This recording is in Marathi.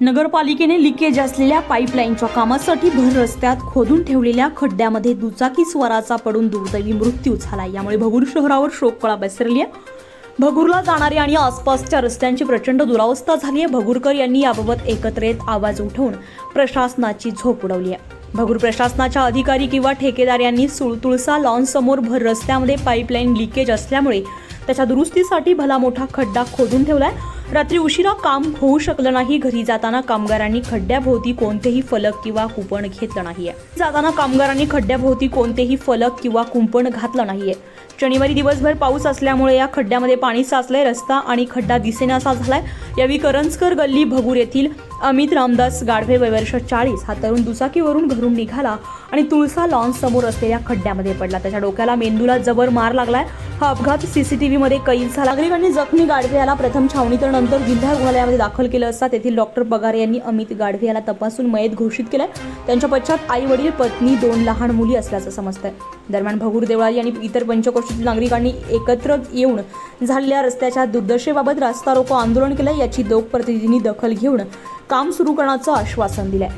नगरपालिकेने लिकेज असलेल्या पाईपलाईनच्या कामासाठी भर रस्त्यात खोदून ठेवलेल्या खड्ड्यामध्ये दुचाकी स्वराचा पडून दुर्दैवी मृत्यू झाला. यामुळे भगूर शहरावर शोककळा बसरली आहे भगूरला जाणारी आणि आसपासच्या रस्त्यांची प्रचंड दुरावस्था झाली आहे भगूरकर यांनी याबाबत एकत्र येत आवाज उठवून प्रशासनाची झोप उडवली आहे भगूर प्रशासनाच्या अधिकारी किंवा ठेकेदार यांनी सुळतुळसा लॉन समोर भर रस्त्यामध्ये पाईपलाईन लिकेज असल्यामुळे त्याच्या दुरुस्तीसाठी भला मोठा खड्डा खोदून ठेवलाय. रात्री उशिरा काम होऊ शकलं नाही घरी जाताना कामगारांनी खड्ड्याभोवती कोणतेही फलक किंवा कुंपण घेतलं नाहीये. जाताना कामगारांनी खड्ड्याभोवती कोणतेही फलक किंवा कुंपण घातलं नाहीये. शनिवारी दिवसभर पाऊस असल्यामुळे या खड्ड्यामध्ये पाणी साचलंय रस्ता आणि खड्डा दिसेनासा झालाय यावेळी करंजकर गल्ली भगूर येथील अमित रामदास गाढवे वयवर्ष चाळीस हा तरुण दुचाकीवरून घरून निघाला आणि तुळसा लॉन्स समोर असलेल्या खड्ड्यामध्ये पडला. त्याच्या डोक्याला मेंदूला जबर मार लागलाय. हा अपघात सीसीटीव्ही मध्ये कैद झाला. नागरिकांनी जखमी गाडवे याला प्रथम छावणी तर नंतर जिल्हा रुग्णालयामध्ये दाखल केलं असता तेथील डॉक्टर पगारे यांनी अमित गाढवे याला तपासून मयत घोषित केलंय. त्यांच्या पश्चात आई वडील पत्नी दोन लहान मुली असल्याचं समजतंय. दरम्यान भगूर देवळाली आणि इतर पंचक्रोशीतील नागरिकांनी एकत्र येऊन झालेल्या रस्त्याच्या दुर्दशेबाबत रास्ता रोको आंदोलन केलं याची लोकप्रतिनिधींनी दखल घेऊन काम सुरू करण्याचं आश्वासन दिलंय.